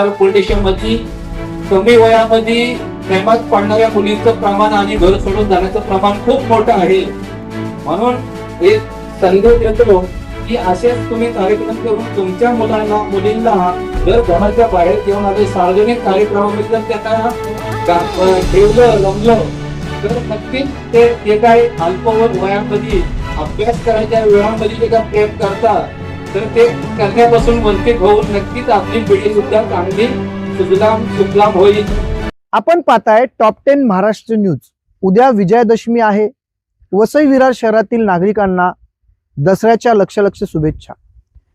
Virar police स्टेशनमध्ये कमी वयामध्ये प्रेमात पडणाऱ्या मुलींचं प्रमाण आणि घर सोडून जाण्याचं प्रमाण खूप मोठं आहे. म्हणून एक संदेश देतो की असेच तुम्ही कार्यक्रम करून तुमच्या मुलांना मुलींना जर घराच्या बाहेर घेऊन आले सार्वजनिक कार्यक्रमामध्ये जर त्यांना ठेवलं रमलं. तर नक्कीच ते जे काय अल्पवय वयामध्ये अभ्यास करायच्या वेळामध्ये जे काय प्रेम करतात तर ते करण्यापासून वंचित होऊन नक्कीच आपली पिढी सुद्धा चांगली सुजलाम सुफलाम होईल. आपण पाहताय टॉप टेन महाराष्ट्र न्यूज उद्या विजयादशमी आहे. वसई विरार शहरातील नागरिकांना दसऱ्याच्या लक्ष लक्ष शुभेच्छा.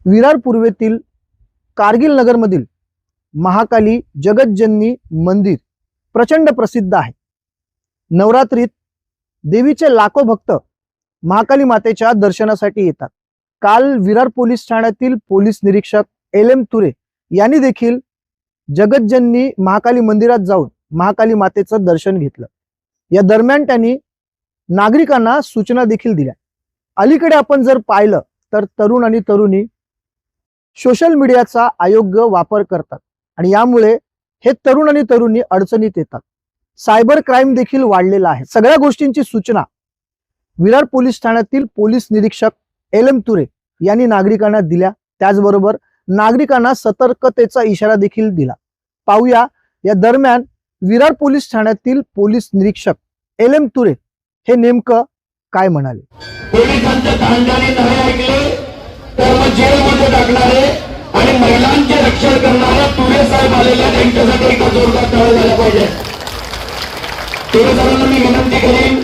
विरार पूर्वेतील कारगिल नगरमधील महाकाली जगतजननी मंदिर प्रचंड प्रसिद्ध आहे. नवरात्रीत देवीचे लाखो भक्त महाकाली मातेच्या दर्शनासाठी येतात. काल विरार पोलीस ठाण्यातील पोलीस निरीक्षक एल एम तुरे यांनी देखील जगतजननी महाकाली मंदिरात जाऊन महाकाली मातेचं दर्शन घेतलं. या दरम्यान त्यांनी नागरिकांना सूचना देखील दिल्या. अलीकडे आपण जर पाहिलं तर तरुण आणि तरुणी सोशल मीडियाचा अयोग्य वापर करतात आणि यामुळे हे तरुण आणि तरुणी अडचणीत येतात. सायबर क्राईम देखील वाढलेला आहे. सगळ्या गोष्टींची सूचना विरार पोलीस ठाण्यातील पोलीस निरीक्षक एल एम तुरे यांनी नागरिकांना दिल्या. त्याचबरोबर नागरिकांना सतर्कतेचा इशारा देखील दिला. पाहूया या दरम्यान विरार पोलीस ठाण्यातील पोलीस निरीक्षक एल एम तुरे हे नेमकं काय म्हणाले? पोलिसांच्या तांडाने नाही ऐकले तर मग जेलमध्ये टाकणारे आणि महिलांचे रक्षण करणारे तुरे साहेब आलेल्या त्यांच्यासाठी एका जोरदार टाळ झाला पाहिजे. तुरे साहेबांना मी विनंती करेन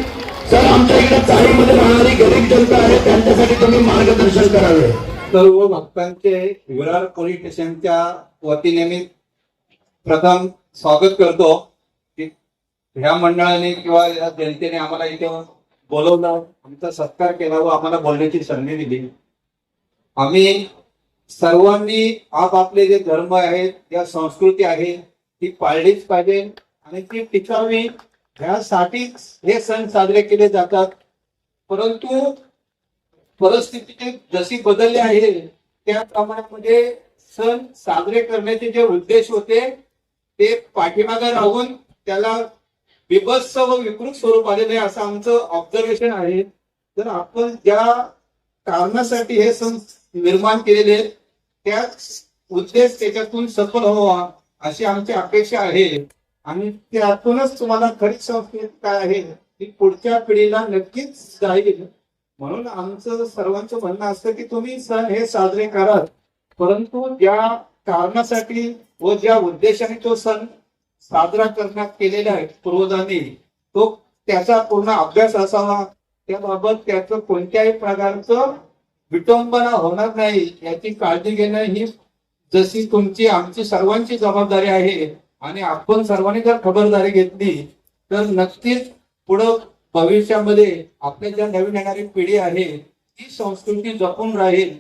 तर आमच्या इकडे चाळीमध्ये राहणारी गरीब जनता आहे त्यांच्यासाठी तुम्ही मार्गदर्शन करावे. सर्व भक्तांचे विरार पोलीस स्टेशनच्या वतीने मी प्रथम स्वागत करतो. ह्या मंडळाने किंवा या जनतेने आम्हाला इथे बोलवलं आमचा सत्कार केला व आम्हाला बोलण्याची संधी दिली. आम्ही सर्वांनी आपापले जे धर्म आहेत या संस्कृती आहे ती पाळलीच पाहिजे आणि ती टिकावी ह्यासाठी हे सण साजरे केले जातात. परंतु परिस्थिती जशी बदलली आहे त्याप्रमाणे म्हणजे सण साजरे करण्याचे जे उद्देश होते ते पाठीमागे राहून त्याला बिभत्स व विकृत स्वरूप आलेले आहे असं आमचं ऑब्झर्वेशन आहे. तर आपण ज्या कारणासाठी हे सण निर्माण केलेले त्या त्याच उद्देश त्याच्यातून सफल व्हावा अशी आमची अपेक्षा आहे. आणि त्यातूनच तुम्हाला खरी संस्कृती काय आहे. ती पुढच्या पिढीला नक्कीच जाईल. म्हणून आमचं सर्वांचं म्हणणं असतं की तुम्ही सण हे साजरे करा. परंतु ज्या कारणासाठी व ज्या उद्देशाने तो सण साजरा करण्यात केलेला आहे पूर्वजांनी तो त्याचा पूर्ण अभ्यास असावा. त्याबाबत त्याचं कोणत्याही प्रकारचं विटंबना होणार नाही. याची काळजी घेणं ही जशी तुमची आमची सर्वांची जबाबदारी आहे. आणि आपण सर्वांनी जर खबरदारी घेतली तर नक्कीच पुढं भविष्यामध्ये आपल्या ज्या नवीन येणारी पिढी आहे ती संस्कृती जपून राहील.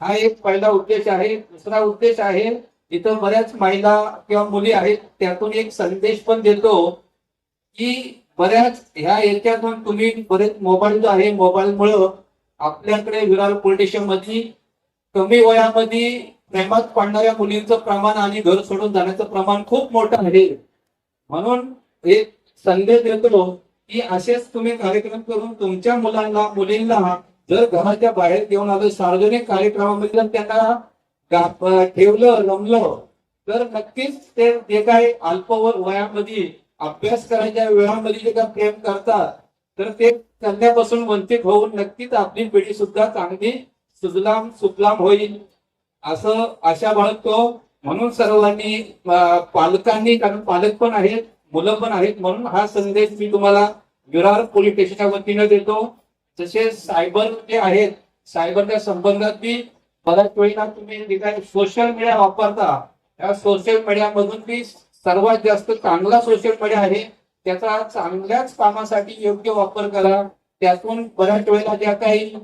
हा एक पहिला उद्देश आहे. दुसरा उद्देश आहे इथं बऱ्याच महिला किंवा मुली आहेत त्यातून एक संदेश पण देतो की बऱ्याच ह्या याच्यातून तुम्ही बरेच मोबाईल जो आहे मोबाईलमुळं आपल्याकडे विरार पोलीसमध्ये कमी वयामध्ये प्रेमात पडणाऱ्या मुलींचं प्रमाण आणि घर सोडून जाण्याचं प्रमाण खूप मोठं आहे. म्हणून एक संदेश देतो की असेच तुम्ही कार्यक्रम करून तुमच्या मुलांना मुलींना जर घराच्या बाहेर घेऊन आलं सार्वजनिक कार्यक्रमामध्ये जर त्यांना ठेवलं रमलं तर नक्कीच ते जे काय अल्पवर वयामध्ये अभ्यास करायच्या वेळामध्ये जे काय प्रेम करतात तर ते करण्यापासून वंचित होऊन नक्कीच आपली पिढी सुद्धा चांगली सुजलाम सुफलाम होईल. असं आशा बाळगतो. म्हणून सर्वांनी पालकांनी कारण पालक पण आहेत मुलं पण आहेत म्हणून हा संदेश मी तुम्हाला विरार पोलीस स्टेशनच्या वतीनं देतो. जसे सायबर जे आहेत सायबरच्या संबंधात बी बऱ्याच वेळेला तुम्ही जे काही सोशल मीडिया वापरता त्या सोशल मीडियामधून बी सर्वात जास्त चांगला सोशल मीडिया आहे त्याचा चांगल्याच कामासाठी योग्य वापर करा. त्यातून बऱ्याच वेळेला ज्या काही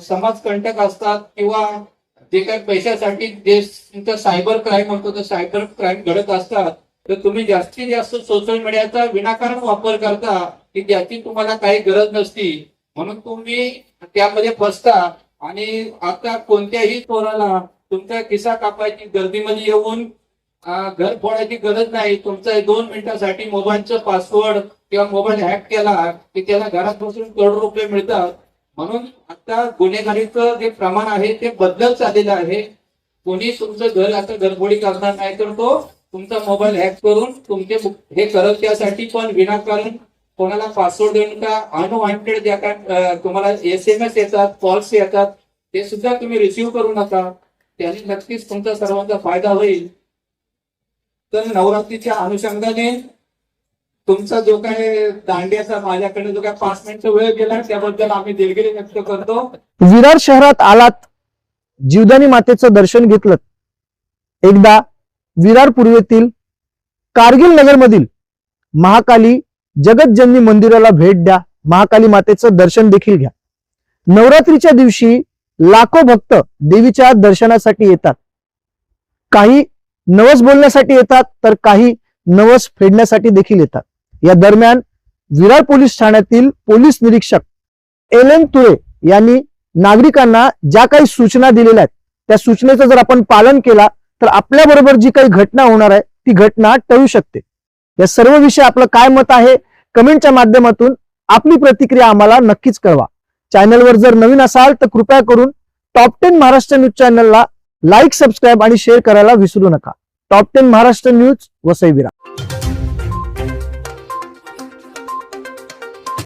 समाजकंटक असतात किंवा जे काही पैशासाठी जे सायबर क्राईम म्हणतो तर सायबर क्राईम घडत असतात तर तुम्ही जास्तीत जास्त सोशल मीडियाचा विनाकारण वापर करता की ज्याची तुम्हाला काही गरज नसती. म्हणून तुम्ही त्यामध्ये फसता आणि आता कोणत्याही चोराला तुमचा खिसा कापायची गर्दीमध्ये येऊन घर फोडायची गरज नाही. तुमचा दोन मिनिटासाठी मोबाईलचं पासवर्ड किंवा मोबाईल हॅक केला की त्याला घरात बसून करोड रुपये मिळतात. म्हणून आता गुन्हेगारीचं जे प्रमाण आहे ते बदलत चाललेलं आहे. कोणी तुमचं घर आता घरफोडी करणार नाही तर तो तुमचा मोबाईल हॅक करून तुमचे हे करत त्यासाठी पण विनाकारण कोणाला पासवर्ड देऊन का अनवॉन्टेड ज्या काय तुम्हाला एस एम एस येतात कॉल्स येतात ते सुद्धा तुम्ही रिसिव्ह करू नका. त्याने नक्कीच तुमचा सर्वांचा फायदा होईल. तर नवरात्रीच्या अनुषंगाने तुमचा जो काय दांड्याचा माझ्याकडे जो काय पाच मिनिटं वेळ गेला त्याबद्दल आम्ही दिलगिरी व्यक्त करतो. विरार शहरात आलात जीवदानी मातेचं दर्शन घेतलं एकदा विरार पूर्वेतील कारगिल नगरमधील महाकाली जगतजननी मंदिराला भेट द्या. महाकाली मातेचं दर्शन देखील घ्या. नवरात्रीच्या दिवशी लाखो भक्त देवीच्या दर्शनासाठी येतात. काही नवस बोलण्यासाठी येतात तर काही नवस फेडण्यासाठी देखील येतात. या दरम्यान विरार पोलीस ठाण्यातील पोलीस निरीक्षक एल एम तुळे यांनी नागरिकांना ज्या काही सूचना दिलेल्या आहेत त्या सूचनेचं जर आपण पालन केला तर आपल्याबरोबर जी काही घटना होणार आहे ती घटना टळू शकते. या सर्व विषय आपलं काय मत आहे कमेंटच्या माध्यमातून आपली प्रतिक्रिया आम्हाला नक्कीच कळवा. चॅनलवर जर नवीन असाल तर कृपया करून टॉप टेन महाराष्ट्र न्यूज चॅनलला लाईक सबस्क्राईब आणि शेअर करायला विसरू नका. Top ten Maharashtra news Vasai Virar.